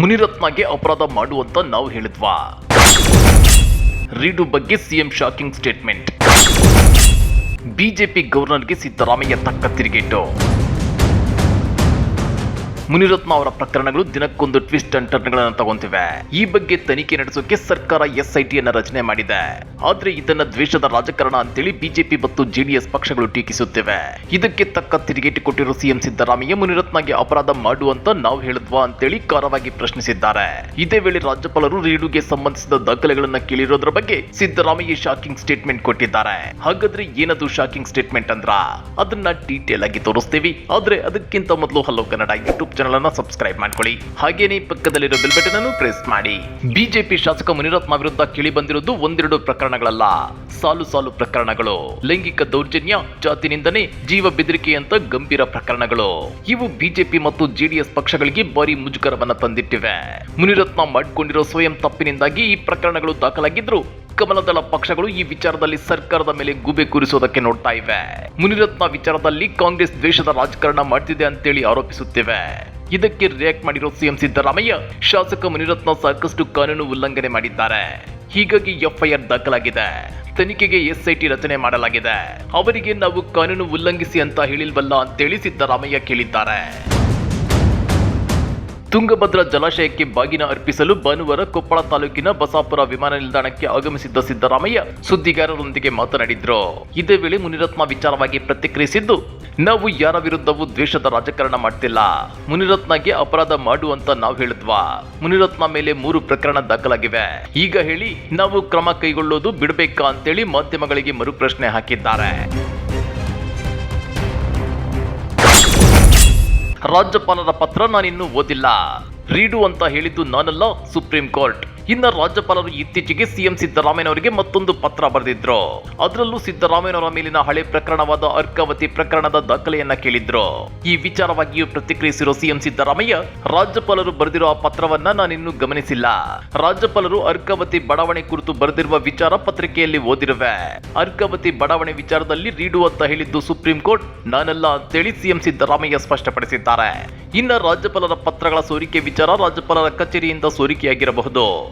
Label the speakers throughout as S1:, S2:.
S1: ಮುನಿರತ್ನಗೆ ಅಪರಾಧ ಮಾಡುವಂತ ನಾವು ಹೇಳಿದ್ವಾ? ರೀಡು ಬಗ್ಗೆ ಸಿಎಂ ಶಾಕಿಂಗ್ ಸ್ಟೇಟ್ಮೆಂಟ್. ಬಿಜೆಪಿ ಗವರ್ನರ್ಗೆ ಸಿದ್ದರಾಮಯ್ಯ ತಕ್ಕ ತಿರುಗೇಟು. ಮುನಿರತ್ನ ಅವರ ಪ್ರಕರಣಗಳು ದಿನಕ್ಕೊಂದು ಟ್ವಿಸ್ಟ್ ಅಂಡ್ ಟರ್ನ್ಗಳನ್ನು ತಗೊಂತಿವೆ. ಈ ಬಗ್ಗೆ ತನಿಖೆ ನಡೆಸೋಕೆ ಸರ್ಕಾರ ಎಸ್ಐಟಿ ಅನ್ನ ರಚನೆ ಮಾಡಿದೆ. ಆದ್ರೆ ಇದನ್ನ ದ್ವೇಷದ ರಾಜಕಾರಣ ಅಂತೇಳಿ ಬಿಜೆಪಿ ಮತ್ತು ಜೆಡಿಎಸ್ ಪಕ್ಷಗಳು ಟೀಕಿಸುತ್ತಿವೆ. ಇದಕ್ಕೆ ತಕ್ಕ ತಿರುಗೇಟು ಕೊಟ್ಟಿರೋ ಸಿಎಂ ಸಿದ್ದರಾಮಯ್ಯ ಮುನಿರತ್ನಗೆ ಅಪರಾಧ ಮಾಡುವಂತ ನಾವು ಹೇಳಿದ್ವಾ ಅಂತೇಳಿ ಖಾರವಾಗಿ ಪ್ರಶ್ನಿಸಿದ್ದಾರೆ. ಇದೇ ವೇಳೆ ರಾಜ್ಯಪಾಲರು ರೀಡುಗೆ ಸಂಬಂಧಿಸಿದ ದಾಖಲೆಗಳನ್ನ ಕೇಳಿರೋದ್ರ ಬಗ್ಗೆ ಸಿದ್ದರಾಮಯ್ಯ ಶಾಕಿಂಗ್ ಸ್ಟೇಟ್ಮೆಂಟ್ ಕೊಟ್ಟಿದ್ದಾರೆ. ಹಾಗಾದ್ರೆ ಏನದು ಶಾಕಿಂಗ್ ಸ್ಟೇಟ್ಮೆಂಟ್ ಅಂದ್ರ? ಅದನ್ನ ಡೀಟೇಲ್ ಆಗಿ ತೋರಿಸ್ತೀವಿ. ಆದ್ರೆ ಅದಕ್ಕಿಂತ ಮೊದಲು hello Kannada YouTube channel subscribe ಮಾಡ್ಕೊಳ್ಳಿ. ಹಾಗೇನೇ ಪಕ್ಕದಲ್ಲಿರೋ ಬೆಲ್ ಬಟನ್ ಅನ್ನು ಪ್ರೆಸ್ ಮಾಡಿ. ಬಿಜೆಪಿ ಶಾಸಕ ಮುನಿರತ್ನ ವಿರುದ್ಧ ಕೇಳಿ ಬಂದಿರುವುದು ಒಂದೆರಡು ಪ್ರಕರಣಗಳಲ್ಲ. ಸಾಲು ಸಾಲು ಪ್ರಕರಣಗಳು. ಲೈಂಗಿಕ ದೌರ್ಜನ್ಯ, ಜಾತಿ ನಿಂದನೆ, ಜೀವ ಬೆದರಿಕೆಯಂತ ಗಂಭೀರ ಪ್ರಕರಣಗಳು. ಇವು ಬಿಜೆಪಿ ಮತ್ತು ಜೆಡಿಎಸ್ ಪಕ್ಷಗಳಿಗೆ ಭಾರಿ ಮುಜುಗರವನ್ನ ತಂದಿಟ್ಟಿವೆ. ಮುನಿರತ್ನ ಮಾಡಿಕೊಂಡಿರೋ ಸ್ವಯಂ ತಪ್ಪಿನಿಂದಾಗಿ ಈ ಪ್ರಕರಣಗಳು ದಾಖಲಾಗಿದ್ರು ಕಮಲದಳ ಪಕ್ಷಗಳು ಈ ವಿಚಾರದಲ್ಲಿ ಸರ್ಕಾರದ ಮೇಲೆ ಗುಬೆ ಕೂರಿಸೋದಕ್ಕೆ ನೋಡ್ತಾ ಇವೆ. ಮುನಿರತ್ನ ವಿಚಾರದಲ್ಲಿ ಕಾಂಗ್ರೆಸ್ ದ್ವೇಷದ ರಾಜಕಾರಣ ಮಾಡ್ತಿದೆ ಅಂತೇಳಿ ಆರೋಪಿಸುತ್ತಿವೆ. ಇದಕ್ಕೆ ರಿಯಾಕ್ಟ್ ಮಾಡಿರೋ ಸಿಎಂ ಸಿದ್ದರಾಮಯ್ಯ ಶಾಸಕ ಮುನಿರತ್ನ ಸಾಕಷ್ಟು ಕಾನೂನು ಉಲ್ಲಂಘನೆ ಮಾಡಿದ್ದಾರೆ. ಹೀಗಾಗಿ ಎಫ್ಐಆರ್ ದಾಖಲಾಗಿದೆ. ತನಿಖೆಗೆ ಎಸ್ಐಟಿ ರಚನೆ ಮಾಡಲಾಗಿದೆ. ಅವರಿಗೆ ನಾವು ಕಾನೂನು ಉಲ್ಲಂಘಿಸಿ ಅಂತ ಹೇಳಿಲ್ವಲ್ಲ ಅಂತೇಳಿ ಸಿದ್ದರಾಮಯ್ಯ ಕೇಳಿದ್ದಾರೆ. ತುಂಗಭದ್ರಾ ಜಲಾಶಯಕ್ಕೆ ಬಾಗಿನ ಅರ್ಪಿಸಲು ಭಾನುವಾರ ಕೊಪ್ಪಳ ತಾಲೂಕಿನ ಬಸಾಪುರ ವಿಮಾನ ನಿಲ್ದಾಣಕ್ಕೆ ಆಗಮಿಸಿದ್ದ ಸಿದ್ದರಾಮಯ್ಯ ಸುದ್ದಿಗಾರರೊಂದಿಗೆ ಮಾತನಾಡಿದ್ರು. ಇದೇ ವೇಳೆ ಮುನಿರತ್ನ ವಿಚಾರವಾಗಿ ಪ್ರತಿಕ್ರಿಯಿಸಿದ್ದು, ನಾವು ಯಾರ ವಿರುದ್ಧವೂ ದ್ವೇಷದ ರಾಜಕಾರಣ ಮಾಡ್ತಿಲ್ಲ. ಮುನಿರತ್ನಗೆ ಅಪರಾಧ ಮಾಡುವಂತ ನಾವು ಹೇಳಿದ್ವಾ. ಮುನಿರತ್ನ ಮೇಲೆ ಮೂರು ಪ್ರಕರಣ ದಾಖಲಾಗಿವೆ. ಈಗ ಹೇಳಿ, ನಾವು ಕ್ರಮ ಕೈಗೊಳ್ಳೋದು ಬಿಡಬೇಕಾ ಅಂತೇಳಿ ಮಾಧ್ಯಮಗಳಿಗೆ ಮರುಪ್ರಶ್ನೆ ಹಾಕಿದ್ದಾರೆ. ರಾಜ್ಯಪಾಲರ ಪತ್ರ ನಾನಿನ್ನೂ ಓದಿಲ್ಲ. ರೀಡು ಅಂತ ಹೇಳಿದ್ದು ನಾನಲ್ಲ ಸುಪ್ರೀಂ ಕೋರ್ಟ್. ಇನ್ನ ರಾಜ್ಯಪಾಲರು ಇತ್ತೀಚೆಗೆ ಸಿಎಂ ಸಿದ್ದರಾಮಯ್ಯನವರಿಗೆ ಮತ್ತೊಂದು ಪತ್ರ ಬರೆದಿದ್ರು. ಅದರಲ್ಲೂ ಸಿದ್ದರಾಮಯ್ಯನವರ ಮೇಲಿನ ಹಳೆ ಪ್ರಕರಣವಾದ ಅರ್ಕಾವತಿ ಪ್ರಕರಣದ ದಾಖಲೆಯನ್ನ ಕೇಳಿದ್ರು. ಈ ವಿಚಾರವಾಗಿಯೂ ಪ್ರತಿಕ್ರಿಯಿಸಿರುವ ಸಿಎಂ ಸಿದ್ದರಾಮಯ್ಯ, ರಾಜ್ಯಪಾಲರು ಬರೆದಿರೋ ಆ ಪತ್ರವನ್ನ ನಾನಿನ್ನೂ ಗಮನಿಸಿಲ್ಲ. ರಾಜ್ಯಪಾಲರು ಅರ್ಕಾವತಿ ಬಡಾವಣೆ ಕುರಿತು ಬರೆದಿರುವ ವಿಚಾರ ಪತ್ರಿಕೆಯಲ್ಲಿ ಓದಿರುವೆ. ಅರ್ಕಾವತಿ ಬಡಾವಣೆ ವಿಚಾರದಲ್ಲಿ ರೀಡು ಅಂತ ಹೇಳಿದ್ದು ಸುಪ್ರೀಂ ಕೋರ್ಟ್, ನಾನಲ್ಲ ಅಂತೇಳಿ ಸಿಎಂ ಸಿದ್ದರಾಮಯ್ಯ ಸ್ಪಷ್ಟಪಡಿಸಿದ್ದಾರೆ. ಇನ್ನ ರಾಜ್ಯಪಾಲರ ಪತ್ರಗಳ ಸೋರಿಕೆ ವಿಚಾರ ರಾಜ್ಯಪಾಲರ ಕಚೇರಿಯಿಂದ ಸೋರಿಕೆಯಾಗಿರಬಹುದು.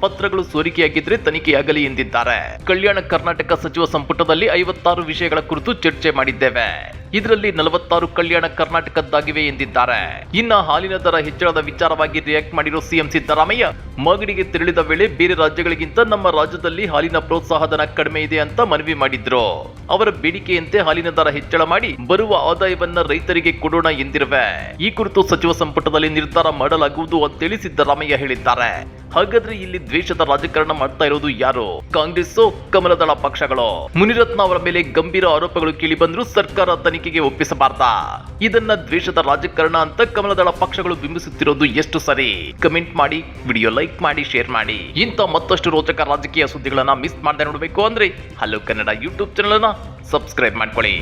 S1: ಪತ್ರಗಳು ಸೋರಿಕೆಯಾಗಿದ್ರೆ ತನಿಖೆಯಾಗಲಿ ಎಂದಿದ್ದಾರೆ. ಕಲ್ಯಾಣ ಕರ್ನಾಟಕ ಸಚಿವ ಸಂಪುಟದಲ್ಲಿ ಐವತ್ತಾರು ವಿಷಯಗಳ ಕುರಿತು ಚರ್ಚೆ ಮಾಡಿದ್ದೇವೆ. ಇದರಲ್ಲಿ ನಲವತ್ತಾರು ಕಲ್ಯಾಣ ಕರ್ನಾಟಕದ್ದಾಗಿವೆ ಎಂದಿದ್ದಾರೆ. ಇನ್ನ ಹಾಲಿನ ದರ ಹೆಚ್ಚಳದ ವಿಚಾರವಾಗಿ ರಿಯಾಕ್ಟ್ ಮಾಡಿರೋ ಸಿಎಂ ಸಿದ್ದರಾಮಯ್ಯ, ಮಾಗಡಿಗೆ ತೆರಳಿದ ವೇಳೆ ಬೇರೆ ರಾಜ್ಯಗಳಿಗಿಂತ ನಮ್ಮ ರಾಜ್ಯದಲ್ಲಿ ಹಾಲಿನ ಪ್ರೋತ್ಸಾಹಧನ ಕಡಿಮೆ ಇದೆ ಅಂತ ಮನವಿ ಮಾಡಿದ್ರು. ಅವರ ಬೇಡಿಕೆಯಂತೆ ಹಾಲಿನ ದರ ಹೆಚ್ಚಳ ಮಾಡಿ ಬರುವ ಆದಾಯವನ್ನ ರೈತರಿಗೆ ಕೊಡೋಣ ಎಂದಿರುವೆ. ಈ ಕುರಿತು ಸಚಿವ ಸಂಪುಟದಲ್ಲಿ ನಿರ್ಧಾರ ಮಾಡಲಾಗುವುದು ಅಂತೇಳಿ ಸಿದ್ದರಾಮಯ್ಯ ಹೇಳಿದ್ದಾರೆ. ಹಾಗಾದ್ರೆ ಇಲ್ಲಿ ದ್ವೇಷದ ರಾಜಕಾರಣ ಮಾಡ್ತಾ ಇರೋದು ಯಾರು? ಕಾಂಗ್ರೆಸ್ ಕಮಲದಳ ಪಕ್ಷಗಳು? ಮುನಿರತ್ನ ಅವರ ಮೇಲೆ ಗಂಭೀರ ಆರೋಪಗಳು ಕೇಳಿ ಬಂದ್ರು ಸರ್ಕಾರ ತನಿಖೆಗೆ ಒಪ್ಪಿಸಬಾರ್ದ. ಇದನ್ನ ದ್ವೇಷದ ರಾಜಕಾರಣ ಅಂತ ಕಮಲದಳ ಪಕ್ಷಗಳು ಬಿಂಬಿಸುತ್ತಿರೋದು ಎಷ್ಟು ಸರಿ? ಕಮೆಂಟ್ ಮಾಡಿ, ವಿಡಿಯೋ ಲೈಕ್ ಮಾಡಿ, ಶೇರ್ ಮಾಡಿ. ಇಂಥ ಮತ್ತಷ್ಟು ರೋಚಕ ರಾಜಕೀಯ ಸುದ್ದಿಗಳನ್ನ ಮಿಸ್ ಮಾಡದೆ ನೋಡಬೇಕು ಅಂದ್ರೆ hello Kannada YouTube channel subscribe ಮಾಡ್ಕೊಳ್ಳಿ.